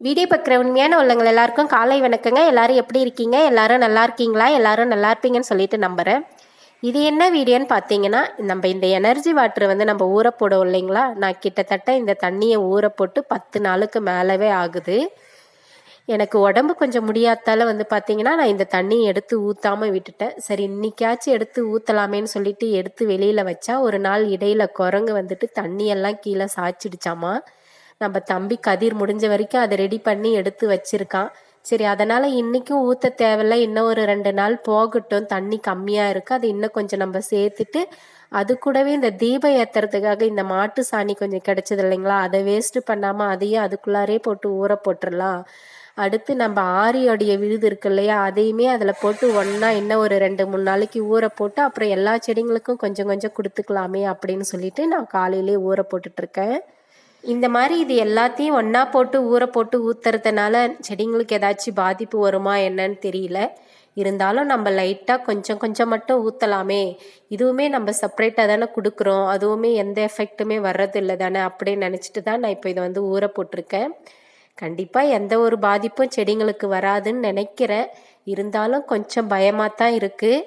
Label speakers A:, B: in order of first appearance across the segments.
A: Video பார்க்குற உண்மையான உள்ளங்கள் எல்லாருக்கும் காலை வணக்கங்க. எல்லாரும் எப்படி இருக்கீங்க? எல்லாரும் நல்லா இருக்கீங்களா? எல்லாரும் நல்லா இருப்பீங்கன்னு சொல்லிட்டு நம்புகிறேன் இது என்ன வீடியோன்னு பார்த்தீங்கன்னா நம்ம இந்த எனர்ஜி வாட்டர் வந்து நம்ம ஊற போடுவோம் இல்லைங்களா? நான் கிட்டத்தட்ட இந்த தண்ணியை ஊற போட்டு பத்து நாளுக்கு மேலவே ஆகுது. எனக்கு உடம்பு கொஞ்சம் முடியாதால வந்து பார்த்தீங்கன்னா நான் இந்த தண்ணியை எடுத்து ஊற்றாமல் விட்டுட்டேன். சரி இன்னைக்காச்சும் எடுத்து ஊற்றலாமேன்னு சொல்லிட்டு எடுத்து வெளியில் வச்சா ஒரு நாள் இடையில குரங்கு வந்துட்டு தண்ணியெல்லாம் கீழே சாய்ச்சிடுச்சாமா? நம்ம தம்பி கதிர் முடிஞ்ச வரைக்கும் அதை ரெடி பண்ணி எடுத்து வச்சிருக்கான். சரி அதனால் இன்றைக்கும் ஊற்ற தேவையில்ல. இன்னும் ஒரு ரெண்டு நாள் போகட்டும். தண்ணி கம்மியாக இருக்குது அது இன்னும் கொஞ்சம் நம்ம சேர்த்துட்டு அது கூடவே இந்த தீபம் ஏற்றுறதுக்காக இந்த மாட்டு சாணி கொஞ்சம் கிடச்சது இல்லைங்களா? அதை வேஸ்ட்டு பண்ணாமல் அதையும் அதுக்குள்ளாரே போட்டு ஊற போட்டுடலாம் அடுத்து நம்ம ஆரியோடைய விழுது இருக்கு இல்லையா? அதையுமே அதில் போட்டு ஒன்றா இன்னும் ஒரு ரெண்டு மூணு நாளைக்கு ஊற போட்டு அப்புறம் எல்லா செடிங்களுக்கும் கொஞ்சம் கொஞ்சம் கொடுத்துக்கலாமே அப்படின்னு சொல்லிட்டு நான் காலையிலே ஊற போட்டுட்ருக்கேன் இந்த மாதிரி இது எல்லாத்தையும் ஒன்றா போட்டு ஊற போட்டு ஊற்றுறதுனால செடிங்களுக்கு ஏதாச்சும் பாதிப்பு வருமா என்னன்னு தெரியல. இருந்தாலும் நம்ம லைட்டாக கொஞ்சம் கொஞ்சம் மட்டும் ஊற்றலாமே இதுவுமே நம்ம செப்பரேட்டாக தானே கொடுக்குறோம். அதுவுமே எந்த எஃபெக்ட்டுமே வர்றதில்லை தானே அப்படின்னு நினச்சிட்டு தான் நான் இப்போ இதை வந்து ஊற போட்டிருக்கேன். கண்டிப்பாக எந்த ஒரு பாதிப்பும் செடிங்களுக்கு வராதுன்னு நினைக்கிறேன். இருந்தாலும் கொஞ்சம் பயமாக தான் இருக்குது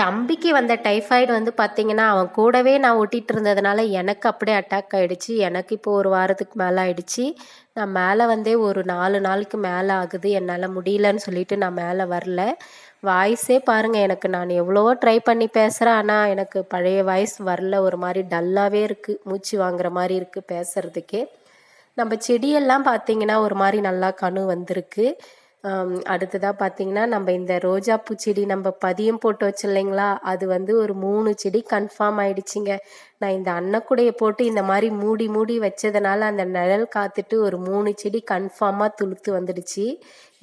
A: தம்பிக்கு வந்த டைஃபாய்டு வந்து பார்த்திங்கன்னா அவன் கூடவே நான் ஒட்டிகிட்டு இருந்ததுனால எனக்கு அப்படியே அட்டாக் ஆகிடுச்சு எனக்கு இப்போ ஒரு வாரத்துக்கு மேலே ஆகிடுச்சு நான் மேலே வந்தே ஒரு நாலு நாளுக்கு மேலே ஆகுது. என்னால் முடியலன்னு சொல்லிட்டு நான் மேலே வரல. வாய்ஸே பாருங்கள் எனக்கு நான் எவ்வளவோ ட்ரை பண்ணி பேசுகிறேன் ஆனால் எனக்கு பழைய வாய்ஸ் வரல. ஒரு மாதிரி டல்லாகவே இருக்குது மூச்சு வாங்குற மாதிரி இருக்குது பேசுகிறதுக்கே நம்ம செடியெல்லாம் பார்த்திங்கன்னா ஒரு மாதிரி நல்லா கணு வந்திருக்கு. அடுத்ததாக பார்த்தீங்கன்னா நம்ம இந்த ரோஜா செடி நம்ம பதியம் போட்டு வச்சு இல்லைங்களா? அது வந்து ஒரு மூணு செடி கன்ஃபார்ம் ஆயிடுச்சுங்க. நான் இந்த அன்னக்குடையை போட்டு இந்த மாதிரி மூடி மூடி வச்சதுனால அந்த நிழல் காத்துட்டு ஒரு மூணு செடி கன்ஃபார்மாக துளுத்து வந்துடுச்சு.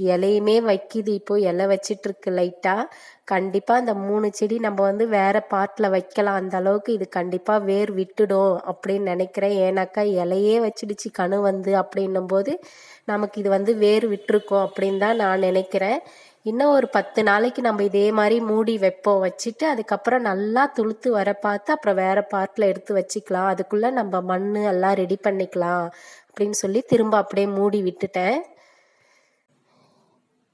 A: இலையுமே வைக்கிது இப்போ இலை வச்சிட்ருக்கு லைட்டாக கண்டிப்பாக அந்த மூணு செடி நம்ம வந்து வேறு பாட்டில் வைக்கலாம். அந்த அளவுக்கு இது கண்டிப்பாக வேர் விட்டுடும் அப்படின்னு நினைக்கிறேன். ஏன்னாக்கா இலையே வச்சிடுச்சு கணு வந்து அப்படின்னும் போது நமக்கு இது வந்து வேர் விட்டுருக்கோம் அப்படின்னு தான் நான் நினைக்கிறேன். இன்னும் ஒரு பத்து நாளைக்கு நம்ம இதே மாதிரி மூடி வைப்போம். வச்சுட்டு அதுக்கப்புறம் நல்லா துளுத்து வர பார்த்து அப்புறம் வேறு பாட்டில் எடுத்து வச்சுக்கலாம். அதுக்குள்ளே நம்ம மண் எல்லாம் ரெடி பண்ணிக்கலாம் அப்படின்னு சொல்லி திரும்ப அப்படியே மூடி விட்டுட்டேன்.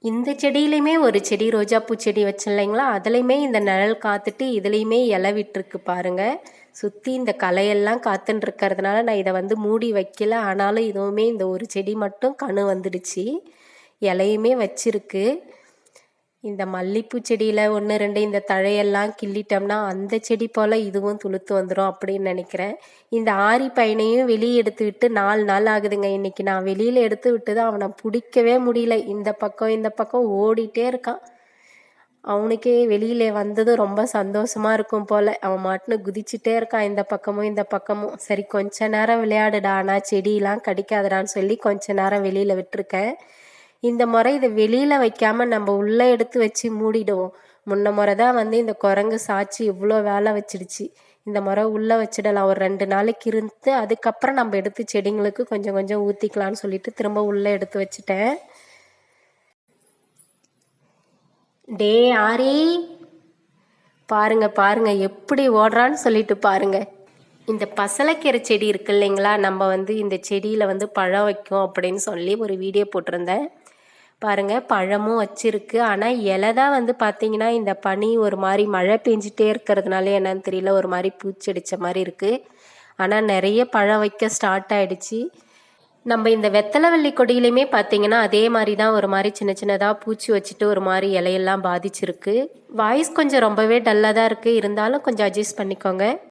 A: இந்த செடியிலையுமே ஒரு செடி ரோஜாப்பூ செடி வச்சில்லைங்களா அதுலேயுமே இந்த நிழல் காத்துட்டு இதுலேயுமே இலை விட்டுருக்கு பாருங்கள் சுற்றி இந்த களையெல்லாம் காத்துன்னு இருக்கிறதுனால நான் இதை வந்து மூடி வைக்கல. ஆனாலும் இதுவுமே இந்த ஒரு செடி மட்டும் கணு வந்துடுச்சு. இலையுமே வச்சிருக்கு. இந்த மல்லிப்பூ செடியில் ஒன்று ரெண்டு இந்த தழையெல்லாம் கிள்ளிட்டோம்னா அந்த செடி போல் இதுவும் துளுத்து வந்துடும் அப்படின்னு நினைக்கிறேன். இந்த ஆரி பையனையும் வெளியே எடுத்து விட்டு நாலு நாள் ஆகுதுங்க. இன்றைக்கி நான் வெளியில் எடுத்து விட்டு தான் அவனை பிடிக்கவே முடியல. இந்த பக்கம் இந்த பக்கம் ஓடிட்டே இருக்கான். அவனுக்கே வெளியில் வந்ததும் ரொம்ப சந்தோஷமாக இருக்கும் போல். அவன் மாட்டுன்னு குதிச்சுட்டே இருக்கான். இந்த பக்கமும் இந்த பக்கமும். சரி கொஞ்ச நேரம் விளையாடுடா. ஆனால் செடியெலாம் கடிக்காதடான்னு சொல்லி கொஞ்ச நேரம் வெளியில் விட்டுருக்கேன். இந்த முறை இதை வெளியில் வைக்காமல் நம்ம உள்ளே எடுத்து வச்சு மூடிடுவோம். முன்ன முறை தான் வந்து இந்த குரங்கு சாச்சி இவ்வளோ வேலை வச்சிடுச்சு. இந்த முறை உள்ளே வச்சிடலாம். ஒரு ரெண்டு நாளைக்கு இருந்து அதுக்கப்புறம் நம்ம எடுத்து செடிங்களுக்கு கொஞ்சம் கொஞ்சம் ஊற்றிக்கலான்னு சொல்லிட்டு திரும்ப உள்ளே எடுத்து வச்சுட்டேன். டே ஆரி பாருங்க பாருங்க எப்படி ஓடுறான்னு சொல்லிட்டு பாருங்க. இந்த பசலைக்கீரை செடி இருக்கு இல்லைங்களா? நம்ம வந்து இந்த செடியில் வந்து பழம் வைக்கும் அப்படின்னு சொல்லி ஒரு வீடியோ போட்டிருந்தேன். பாருங்கள் பழமும் வச்சிருக்கு. ஆனால் இலை தான் வந்து பார்த்திங்கன்னா இந்த பனி ஒரு மாதிரி மழை பெஞ்சிட்டே இருக்கிறதுனால என்னன்னு தெரியல ஒரு மாதிரி பூச்சடித்த மாதிரி இருக்குது ஆனால் நிறைய பழம் வைக்க ஸ்டார்ட் ஆகிடுச்சு நம்ம இந்த வெத்தலைவள்ளி கொடியிலையுமே பார்த்தீங்கன்னா அதே மாதிரி தான் ஒரு மாதிரி சின்ன சின்னதாக பூச்சி வச்சுட்டு ஒரு மாதிரி இலையெல்லாம் பாதிச்சிருக்கு. வாய்ஸ் கொஞ்சம் ரொம்பவே டல்லாக தான் இருக்குது இருந்தாலும் கொஞ்சம் அட்ஜஸ்ட் பண்ணிக்கோங்க.